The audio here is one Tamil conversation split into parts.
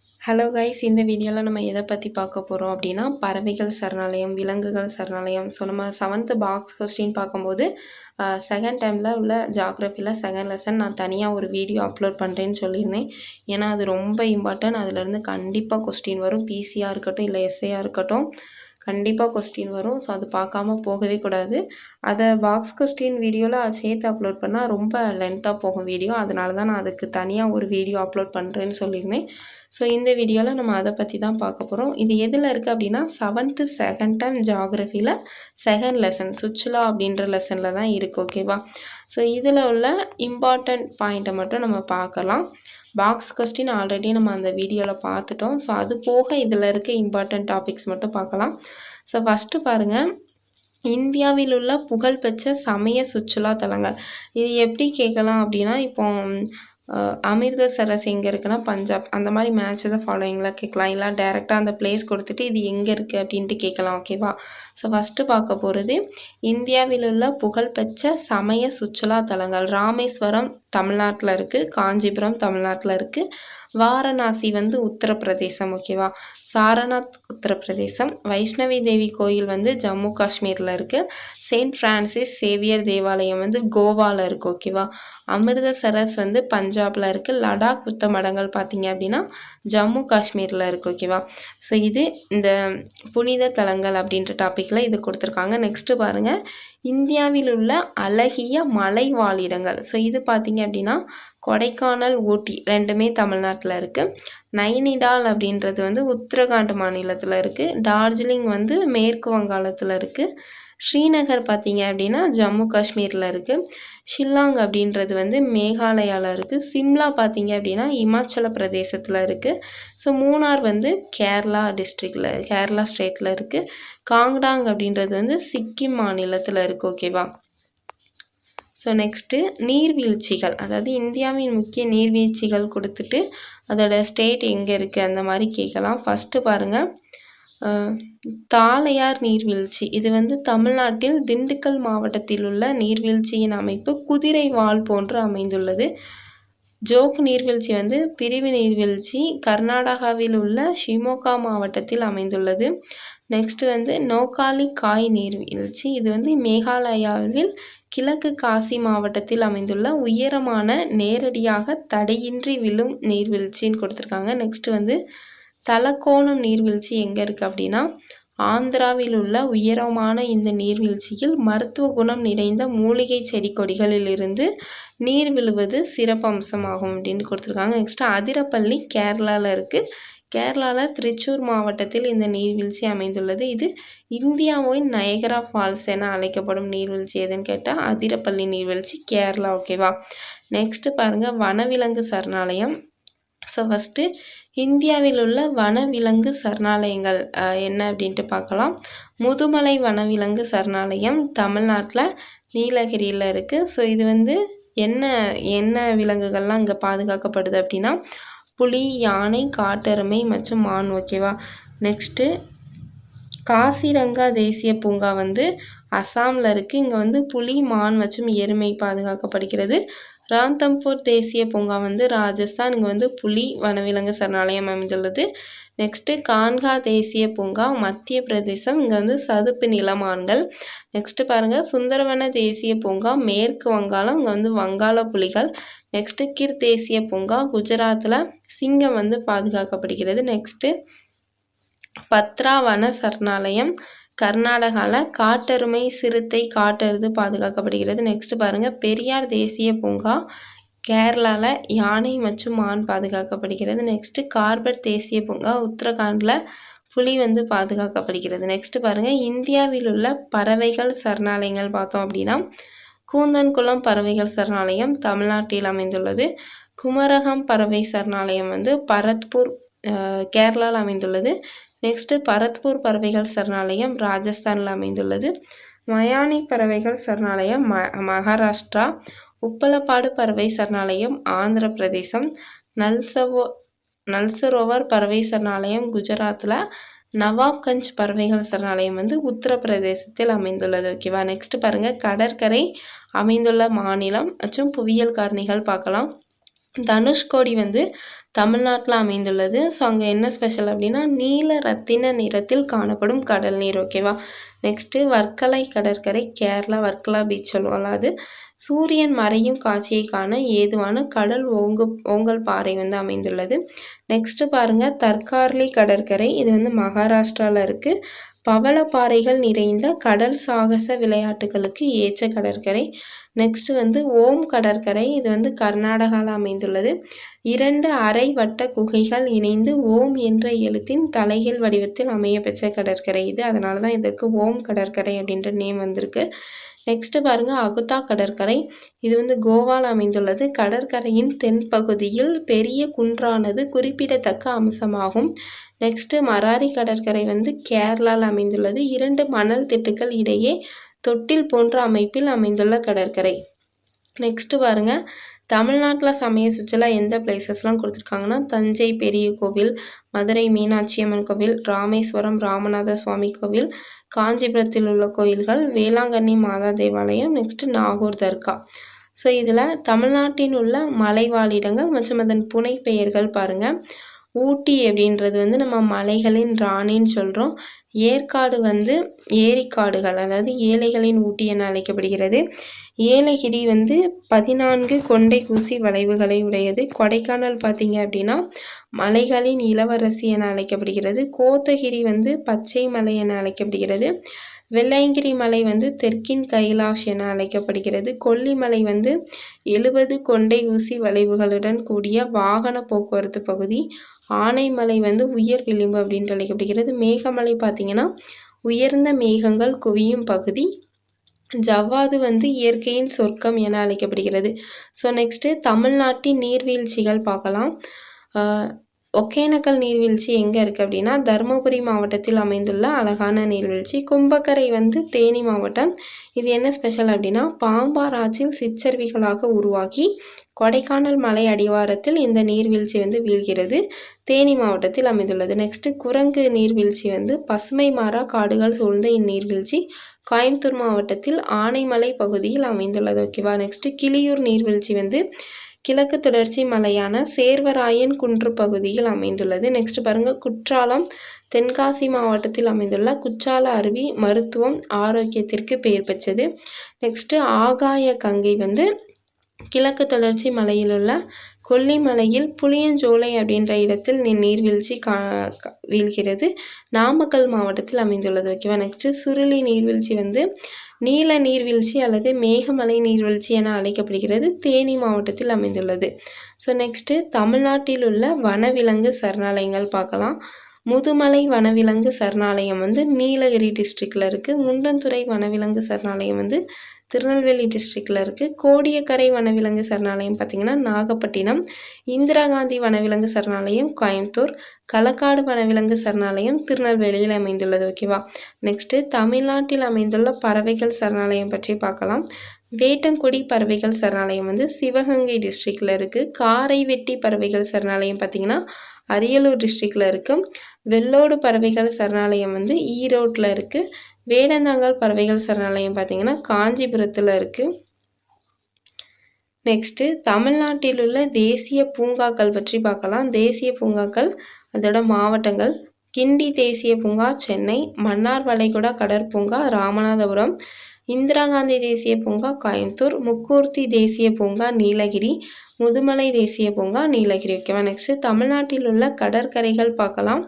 ஹலோ கைஸ் இந்த வீடியோவில் நம்ம எதை பற்றி பார்க்க போகிறோம் அப்படின்னா பறவைகள் சரணாலயம் விலங்குகள் சரணாலயம். ஸோ நம்ம செவன்த்து பாக்ஸ் கொஸ்டின் பார்க்கும்போது செகண்ட் டைமில் உள்ள ஜாக்ரஃபியில் செகண்ட் லெசன் நான் தனியாக ஒரு வீடியோ அப்லோட் பண்ணுறேன்னு சொல்லியிருந்தேன். ஏன்னா அது ரொம்ப இம்பார்ட்டன்ட் அதுலேருந்து கண்டிப்பாக கொஸ்டின் வரும். பிசியாக இருக்கட்டும் இல்லை எஸ்ஏயாக இருக்கட்டும் கண்டிப்பாக கொஸ்டின் வரும். ஸோ அது பார்க்காம போகவே கூடாது. அதை பாக்ஸ் கொஸ்டின் வீடியோவில் சேர்த்து அப்லோட் பண்ணால் ரொம்ப லென்த்தாக போகும் வீடியோ அதனால தான் நான் அதுக்கு தனியாக ஒரு வீடியோ அப்லோட் பண்ணுறேன்னு சொல்லியிருந்தேன். ஸோ இந்த வீடியோவில் நம்ம அதை பற்றி தான் பார்க்க போகிறோம் இது எதில் இருக்குது அப்படின்னா செவன்த்து செகண்ட் டைம் ஜாகிரஃபியில் செகண்ட் லெசன் சுற்றுலா அப்படின்ற லெசனில் தான் இருக்குது ஓகேவா ஸோ இதில் உள்ள இம்பார்ட்டண்ட் பாயிண்ட்டை மட்டும் நம்ம பார்க்கலாம். பாக்ஸ் கொஸ்டின் ஆல்ரெடி நம்ம அந்த வீடியோவில் பார்த்துட்டோம். ஸோ அது போக இதில் இருக்க இம்பார்ட்டண்ட் டாபிக்ஸ் மட்டும் பார்க்கலாம். ஸோ ஃபஸ்ட்டு பாருங்கள் இந்தியாவில் உள்ள புகழ்பெற்ற சமய சுற்றுலா தலங்கள். இது எப்படி கேட்கலாம் அப்படின்னா இப்போ அமிர்தசரஸ் எங்கே இருக்குன்னா பஞ்சாப். அந்த மாதிரி மேட்ச் தான் ஃபாலோயிங்கில் கேட்கலாம். இல்லை டேரெக்டாக அந்த பிளேஸ் கொடுத்துட்டு இது எங்கே இருக்குது அப்படின்ட்டு கேட்கலாம் ஓகேவா ஸோ ஃபஸ்ட்டு பார்க்க போகிறது இந்தியாவில் உள்ள புகழ்பெற்ற சமய சுற்றுலா தலங்கள். ராமேஸ்வரம் தமிழ்நாட்டில் இருக்குது காஞ்சிபுரம் தமிழ்நாட்டில் இருக்குது வாரணாசி வந்து உத்தரப்பிரதேசம் ஓகேவா? சாரநாத் உத்தரப்பிரதேசம். வைஷ்ணவி தேவி கோயில் வந்து ஜம்மு காஷ்மீரில் இருக்குது செயின்ட் ஃப்ரான்சிஸ் சேவியர் தேவாலயம் வந்து கோவாவில் இருக்குது ஓகேவா? அமிர்தசரஸ் வந்து பஞ்சாபில் இருக்குது லடாக் புத்த மடங்கள் பார்த்தீங்க அப்படின்னா ஜம்மு காஷ்மீரில் இருக்குது ஓகேவா? ஸோ இது இந்த புனித தலங்கள் அப்படின்ற டாப்பிக்கில் இது கொடுத்துருக்காங்க. நெக்ஸ்ட்டு பாருங்கள் இந்தியாவில் உள்ள அழகிய மலைவாழிடங்கள் ஸோ இது பார்த்தீங்க அப்படின்னா கொடைக்கானல் ஊட்டி ரெண்டுமே தமிழ்நாட்டில் இருக்குது நைனிடால் அப்படின்றது வந்து உத்தரகாண்ட் மாநிலத்தில் இருக்குது டார்ஜிலிங் வந்து மேற்கு வங்காளத்தில் இருக்குது ஸ்ரீநகர் பார்த்தீங்க அப்படின்னா ஜம்மு காஷ்மீரில் இருக்குது ஷில்லாங் அப்படின்றது வந்து மேகாலயாவில் இருக்குது சிம்லா பார்த்தீங்க அப்படின்னா இமாச்சல பிரதேசத்தில் இருக்குது ஸோ மூணார் வந்து கேரளா டிஸ்ட்ரிக்டில் கேரளா ஸ்டேட்டில் இருக்குது காங்டாங் அப்படின்றது வந்து சிக்கிம் மாநிலத்தில் இருக்குது ஓகேவா ஸோ நெக்ஸ்ட்டு நீர்வீழ்ச்சிகள். அதாவது இந்தியாவின் முக்கிய நீர்வீழ்ச்சிகள் கொடுத்துட்டு அதோட ஸ்டேட் எங்கே இருக்குது அந்த மாதிரி கேட்கலாம். ஃபஸ்ட்டு பாருங்கள் தாளையார் நீர்வீழ்ச்சி. இது வந்து தமிழ்நாட்டில் திண்டுக்கல் மாவட்டத்தில் உள்ள நீர்வீழ்ச்சியின் அமைப்பு குதிரை வால் போன்று அமைந்துள்ளது. ஜோக் நீர்வீழ்ச்சி வந்து பிரிவு நீர்வீழ்ச்சி கர்நாடகாவில் உள்ள ஷிமோகா மாவட்டத்தில் அமைந்துள்ளது. நெக்ஸ்ட் வந்து நோக்காலி காய் நீர்வீழ்ச்சி. இது வந்து மேகாலயாவில் கிழக்கு காசி மாவட்டத்தில் அமைந்துள்ள உயரமான நேரடியாக தடையின்றி விழும் நீர்வீழ்ச்சின்னு கொடுத்துருக்காங்க. நெக்ஸ்ட் வந்து தலக்கோணம் நீர்வீழ்ச்சி எங்கே இருக்குது அப்படின்னா ஆந்திராவில் உள்ள உயரமான இந்த நீர்வீழ்ச்சியில் மருத்துவ குணம் நிறைந்த மூலிகை செடி கொடிகளிலிருந்து நீர் விழுவது சிறப்பம்சமாகும் அப்படின்னு கொடுத்துருக்காங்க. நெக்ஸ்ட் அதிரப்பள்ளி கேரளாவில் இருக்குது கேரளாவில் திருச்சூர் மாவட்டத்தில் இந்த நீர்வீழ்ச்சி அமைந்துள்ளது. இது இந்தியாவின் நயகரா ஃபால்ஸ் என அழைக்கப்படும் நீர்வீழ்ச்சி எதுன்னு கேட்டால் அதிரப்பள்ளி நீர்வீழ்ச்சி கேரளா ஓகேவா நெக்ஸ்ட்டு பாருங்கள் வனவிலங்கு சரணாலயம். ஸோ ஃபஸ்ட்டு இந்தியாவில் உள்ள வனவிலங்கு சரணாலயங்கள் என்ன அப்படின்ட்டு பார்க்கலாம். முதுமலை வனவிலங்கு சரணாலயம் தமிழ்நாட்டில் நீலகிரியில் இருக்குது ஸோ இது வந்து என்ன என்ன விலங்குகள்லாம் இங்கே பாதுகாக்கப்படுது அப்படின்னா புலி யானை காட்டெருமை மற்றும் மான் ஓகேவா நெக்ஸ்ட்டு காசிரங்கா தேசிய பூங்கா வந்து அசாமில் இருக்குது இங்கே வந்து புலி மான் மற்றும் எருமை பாதுகாக்கப்படுகிறது. ராந்தம்பூர் தேசிய பூங்கா வந்து ராஜஸ்தான் இங்கே வந்து புலி வனவிலங்கு சரணாலயம் அமைந்துள்ளது. நெக்ஸ்ட்டு கான்கா தேசிய பூங்கா மத்திய பிரதேசம் இங்கே வந்து சதுப்பு நிலமான்கள். நெக்ஸ்ட்டு பாருங்கள் சுந்தரவன தேசிய பூங்கா மேற்கு வங்காளம் இங்கே வந்து வங்காள புலிகள். நெக்ஸ்ட்டு கிர் தேசிய பூங்கா குஜராத்தில் சிங்கம் வந்து பாதுகாக்கப்படுகிறது. நெக்ஸ்ட்டு பத்ரா வன சரணாலயம் கர்நாடகாவில் காட்டெருமை சிறுத்தை காட்டெருது பாதுகாக்கப்படுகிறது. நெக்ஸ்ட்டு பாருங்கள் பெரியார் தேசிய பூங்கா கேரளாவில் யானை மற்றும் மான் பாதுகாக்கப்படுகிறது. நெக்ஸ்ட்டு கார்பர் தேசிய பூங்கா உத்தரகாண்டில் புலி வந்து பாதுகாக்கப்படுகிறது. நெக்ஸ்ட்டு பாருங்கள் இந்தியாவில் உள்ள பறவைகள் சரணாலயங்கள் பார்த்தோம் அப்படின்னா கூந்தன்குளம் பறவைகள் சரணாலயம் தமிழ்நாட்டில் அமைந்துள்ளது. குமரகம் பறவை சரணாலயம் வந்து பரத்பூர் கேரளாவில் அமைந்துள்ளது. நெக்ஸ்ட்டு பரத்பூர் பறவைகள் சரணாலயம் ராஜஸ்தானில் அமைந்துள்ளது. மயானி பறவைகள் சரணாலயம் ம மகாராஷ்டிரா. உப்பலப்பாடு பறவை சரணாலயம் ஆந்திர பிரதேசம் நல்சவோ நல்சரோவர் பறவை சரணாலயம் குஜராத்தில். நவாப்கஞ்ச் பறவைகள் சரணாலயம் வந்து உத்தரப்பிரதேசத்தில் அமைந்துள்ளது. ஓகேவா நெக்ஸ்ட் பாருங்கள் கடற்கரை அமைந்துள்ள மாநிலம் மற்றும் புவியியல் காரணிகள் பார்க்கலாம். தனுஷ்கோடி வந்து தமிழ்நாட்டில் அமைந்துள்ளது. ஸோ அங்கே என்ன ஸ்பெஷல் அப்படின்னா நீல ரத்தின நிறத்தில் காணப்படும் கடல் நீர் ஓகேவா நெக்ஸ்ட்டு வர்க்கலை கடற்கரை கேரளா வர்க்கலா பீச் சொல்லுவோம்ல அது. சூரியன் மறையும் காட்சியை காண ஏதுவான கடல் ஓங்கு ஓங்கல் பாறை வந்து அமைந்துள்ளது. நெக்ஸ்ட்டு பாருங்கள் தற்கார்லி கடற்கரை. இது வந்து மகாராஷ்டிராவில் இருக்குது பவளப்பாறைகள் நிறைந்த கடல் சாகச விளையாட்டுகளுக்கு ஏற்ற கடற்கரை. நெக்ஸ்ட் வந்து ஓம் கடற்கரை. இது வந்து கர்நாடகாவில் அமைந்துள்ளது. இரண்டு அரை வட்ட குகைகள் இணைந்து ஓம் என்ற எழுத்தின் தலைகீழ் வடிவத்தில் அமைய பெற்ற கடற்கரை இது. அதனால தான் இதற்கு ஓம் கடற்கரை அப்படின்ற நேம் வந்திருக்கு. நெக்ஸ்ட்டு பாருங்கள் அகுதா கடற்கரை. இது வந்து கோவாவில் அமைந்துள்ளது. கடற்கரையின் தென்பகுதியில் பெரிய குன்றானது குறிப்பிடத்தக்க அம்சமாகும். நெக்ஸ்ட்டு மராரி கடற்கரை வந்து கேரளாவில் அமைந்துள்ளது. இரண்டு மணல் திட்டுக்கள் இடையே தொட்டில் போன்ற அமைப்பில் அமைந்துள்ள கடற்கரை. நெக்ஸ்ட்டு பாருங்கள் தமிழ்நாட்டில் சமய சுற்றுலா எந்த பிளேசஸ்லாம் கொடுத்துருக்காங்கன்னா தஞ்சை பெரிய கோவில் மதுரை மீனாட்சி அம்மன் கோவில் ராமேஸ்வரம் ராமநாத சுவாமி கோவில் காஞ்சிபுரத்தில் உள்ள கோயில்கள் வேளாங்கண்ணி மாதா தேவாலயம் நெக்ஸ்ட்டு நாகூர் தர்கா. ஸோ இதில் தமிழ்நாட்டின் உள்ள மலைவாழிடங்கள் மற்றும் அதன் புனை பெயர்கள் பாருங்கள் ஊட்டி அப்படின்றது வந்து நம்ம மலைகளின் ராணின்னு சொல்கிறோம் ஏற்காடு வந்து ஏரிக்காடுகள் அதாவது ஏழைகளின் ஊட்டி என அழைக்கப்படுகிறது. ஏலகிரி வந்து பதினான்கு கொண்டை ஊசி வளைவுகளை உடையது. கொடைக்கானல் பார்த்தீங்க அப்படின்னா மலைகளின் இளவரசி என அழைக்கப்படுகிறது. கோத்தகிரி வந்து பச்சை மலை என அழைக்கப்படுகிறது. வெள்ளையங்கிரி மலை வந்து தெற்கின் கைலாஷ் என அழைக்கப்படுகிறது. கொல்லிமலை வந்து எழுபது கொண்டை ஊசி வளைவுகளுடன் கூடிய வாகன போக்குவரத்து பகுதி. ஆனைமலை வந்து உயர் விளிம்பு அப்படின்ட்டு அழைக்கப்படுகிறது. மேகமலை பார்த்திங்கன்னா உயர்ந்த மேகங்கள் குவியும் பகுதி. ஜவ்வாது வந்து இயற்கையின் சொர்க்கம் என அழைக்கப்படுகிறது. ஸோ நெக்ஸ்ட்டு தமிழ்நாட்டின் நீர்வீழ்ச்சிகள் பார்க்கலாம். ஒகேனக்கல் நீர்வீழ்ச்சி எங்கே இருக்குது அப்படின்னா தருமபுரி மாவட்டத்தில் அமைந்துள்ள அழகான நீர்வீழ்ச்சி கும்பக்கரை வந்து தேனி மாவட்டம். இது என்ன ஸ்பெஷல் அப்படின்னா பாம்பார் ஆற்றில் சிற்றருவிகளாக உருவாகி கொடைக்கானல் மலை அடிவாரத்தில் இந்த நீர்வீழ்ச்சி வந்து வீழ்கிறது. தேனி மாவட்டத்தில் அமைந்துள்ளது. நெக்ஸ்ட்டு குரங்கு நீர்வீழ்ச்சி வந்து பசுமை மாறா காடுகள் சூழ்ந்த இந்நீர்வீழ்ச்சி கோயம்புத்தூர் மாவட்டத்தில் ஆனைமலை பகுதியில் அமைந்துள்ளது. ஓகேவா நெக்ஸ்ட்டு கிளியூர் நீர்வீழ்ச்சி வந்து கிழக்கு தொடர்ச்சி மலையான சேர்வராயன் குன்று பகுதியில் அமைந்துள்ளது. நெக்ஸ்ட் பாருங்கள் குற்றாலம் தென்காசி மாவட்டத்தில் அமைந்துள்ள குற்றால அருவி மருத்துவம் ஆரோக்கியத்திற்கு பெயர் பெற்றது. நெக்ஸ்ட்டு ஆகாய கங்கை வந்து கிழக்கு தொடர்ச்சி மலையில் உள்ள கொல்லிமலையில் புளியஞ்சோலை அப்படின்ற இடத்தில் நீர்வீழ்ச்சி கா வீழ்கிறது. நாமக்கல் மாவட்டத்தில் அமைந்துள்ளது. ஓகேவா? நெக்ஸ்ட்டு சுருளி நீர்வீழ்ச்சி வந்து நீல நீர்வீழ்ச்சி அல்லது மேகமலை நீர்வீழ்ச்சி என அழைக்கப்படுகிறது. தேனி மாவட்டத்தில் அமைந்துள்ளது. ஸோ நெக்ஸ்ட்டு தமிழ்நாட்டில் உள்ள வனவிலங்கு சரணாலயங்கள் பார்க்கலாம். முதுமலை வனவிலங்கு சரணாலயம் வந்து நீலகிரி டிஸ்ட்ரிக்டில் இருக்குது முண்டந்துறை வனவிலங்கு சரணாலயம் வந்து திருநெல்வேலி டிஸ்ட்ரிக்டில் இருக்குது கோடியக்கரை வனவிலங்கு சரணாலயம் பார்த்திங்கன்னா நாகப்பட்டினம் இந்திரா காந்தி வனவிலங்கு சரணாலயம் கோயம்புத்தூர் களக்காடு வனவிலங்கு சரணாலயம் திருநெல்வேலியில் அமைந்துள்ளது. ஓகேவா நெக்ஸ்ட்டு தமிழ்நாட்டில் அமைந்துள்ள பறவைகள் சரணாலயம் பற்றி பார்க்கலாம். வேட்டங்குடி பறவைகள் சரணாலயம் வந்து சிவகங்கை டிஸ்ட்ரிக்டில் இருக்குது காரை வெட்டி பறவைகள் சரணாலயம் பார்த்திங்கன்னா அரியலூர் டிஸ்ட்ரிக்டில் இருக்குது வெள்ளோடு பறவைகள் சரணாலயம் வந்து ஈரோட்டில் இருக்குது வேடந்தாங்கல் பறவைகள் சரணாலயம் பார்த்திங்கன்னா காஞ்சிபுரத்தில் இருக்குது நெக்ஸ்ட்டு தமிழ்நாட்டில் உள்ள தேசிய பூங்காக்கள் பற்றி பார்க்கலாம். தேசிய பூங்காக்கள் அதோட மாவட்டங்கள். கிண்டி தேசிய பூங்கா சென்னை. மன்னார் வளைகுடா கடற்பூங்கா ராமநாதபுரம். இந்திரா காந்தி தேசிய பூங்கா கோயம்புத்தூர். முக்கூர்த்தி தேசிய பூங்கா நீலகிரி. முதுமலை தேசிய பூங்கா நீலகிரி. ஓகேவா நெக்ஸ்ட்டு தமிழ்நாட்டில் உள்ள கடற்கரைகள் பார்க்கலாம்.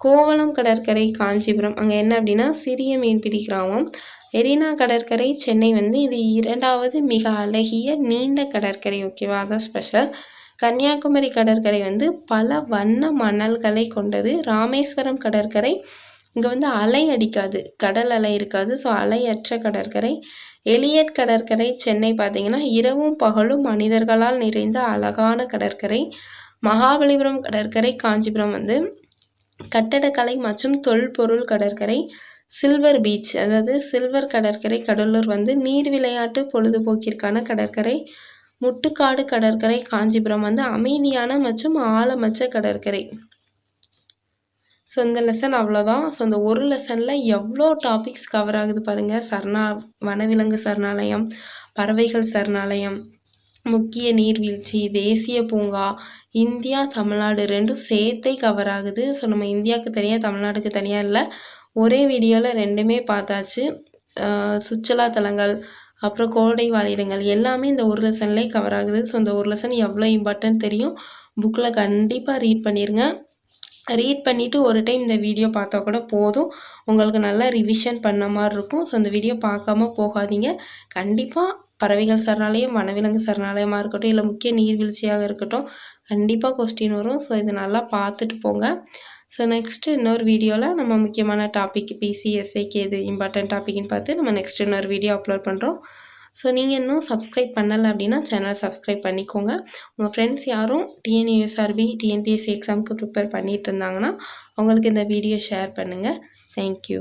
கோவளம் கடற்கரை காஞ்சிபுரம். அங்கே என்ன அப்படின்னா சிறிய மீன்பிடி கிராமம். எரினா கடற்கரை சென்னை வந்து இது இரண்டாவது மிக அழகிய நீண்ட கடற்கரை ஓகேவா? அதான் ஸ்பெஷல் கன்னியாகுமரி கடற்கரை வந்து பல வண்ண மணல்களை கொண்டது. ராமேஸ்வரம் கடற்கரை இங்கே வந்து அலை அடிக்காது. கடல் அலை இருக்காது. ஸோ அலையற்ற கடற்கரை. எலியட் கடற்கரை சென்னை பார்த்திங்கன்னா இரவும் பகலும் மனிதர்களால் நிறைந்த அழகான கடற்கரை. மகாபலிபுரம் கடற்கரை காஞ்சிபுரம் வந்து கட்டடக்கலை மற்றும் தொல்பொருள் கடற்கரை சில்வர் பீச் அதாவது சில்வர் கடற்கரை கடலூர் வந்து நீர் விளையாட்டு பொழுதுபோக்கிற்கான கடற்கரை முட்டுக்காடு கடற்கரை காஞ்சிபுரம் வந்து அமைதியான மற்றும் ஆழமற்ற கடற்கரை. ஸோ இந்த லெசன் அவ்வளோதான் ஸோ இந்த ஒரு லெசனில் எவ்வளோ டாபிக்ஸ் கவர் ஆகுது பாருங்கள் சரணா வனவிலங்கு சரணாலயம் பறவைகள் சரணாலயம் முக்கிய நீர்வீழ்ச்சி தேசிய பூங்கா இந்தியா தமிழ்நாடு ரெண்டும் சேர்த்தே கவர் ஆகுது. ஸோ நம்ம இந்தியாவுக்கு தனியாக தமிழ்நாடுக்கு தனியாக இல்லை. ஒரே வீடியோவில் ரெண்டுமே பார்த்தாச்சு. சுற்றுலா தலங்கள் அப்புறம் கோடை வாழிடங்கள் எல்லாமே இந்த ஒரு லெசன்லேயே கவர் ஆகுது. ஸோ இந்த ஒரு லெசன் எவ்வளோ இம்பார்ட்டன்ட் தெரியும்? புக்கில் கண்டிப்பாக ரீட் பண்ணிடுங்க ரீட் பண்ணிவிட்டு ஒரு டைம் இந்த வீடியோ பார்த்தா கூட போதும். உங்களுக்கு நல்லா ரிவிஷன் பண்ண மாதிரி இருக்கும். ஸோ அந்த வீடியோ பார்க்காம போகாதீங்க. கண்டிப்பாக பறவைகள் சரணாலயம் வனவிலங்கு சரணாலயமாக இருக்கட்டும் இல்லை முக்கிய நீர்வீழ்ச்சியாக இருக்கட்டும் கண்டிப்பாக கொஸ்டின் வரும். ஸோ இதை நல்லா பார்த்துட்டு போங்க. ஸோ நெக்ஸ்ட்டு இன்னொரு வீடியோவில் நம்ம முக்கியமான டாபிக் பிசிஎஸ்ஐக்கு எது இம்பார்ட்டன்ட் டாப்பிக்னு பார்த்து நம்ம நெக்ஸ்ட் இன்னொரு வீடியோ அப்லோட் பண்ணுறோம் ஸோ நீங்கள் இன்னும் சப்ஸ்கிரைப் பண்ணலை அப்படின்னா சேனல் சப்ஸ்கிரைப் பண்ணிக்கோங்க. உங்கள் ஃப்ரெண்ட்ஸ் யாரும் டிஎன்யூஎஸ்ஆர்பி டிஎன்பிஎஸ்சி எக்ஸாமுக்கு ப்ரிப்பேர் பண்ணிகிட்டு இருந்தாங்கன்னா அவங்களுக்கு இந்த வீடியோ ஷேர் பண்ணுங்கள் தேங்க்யூ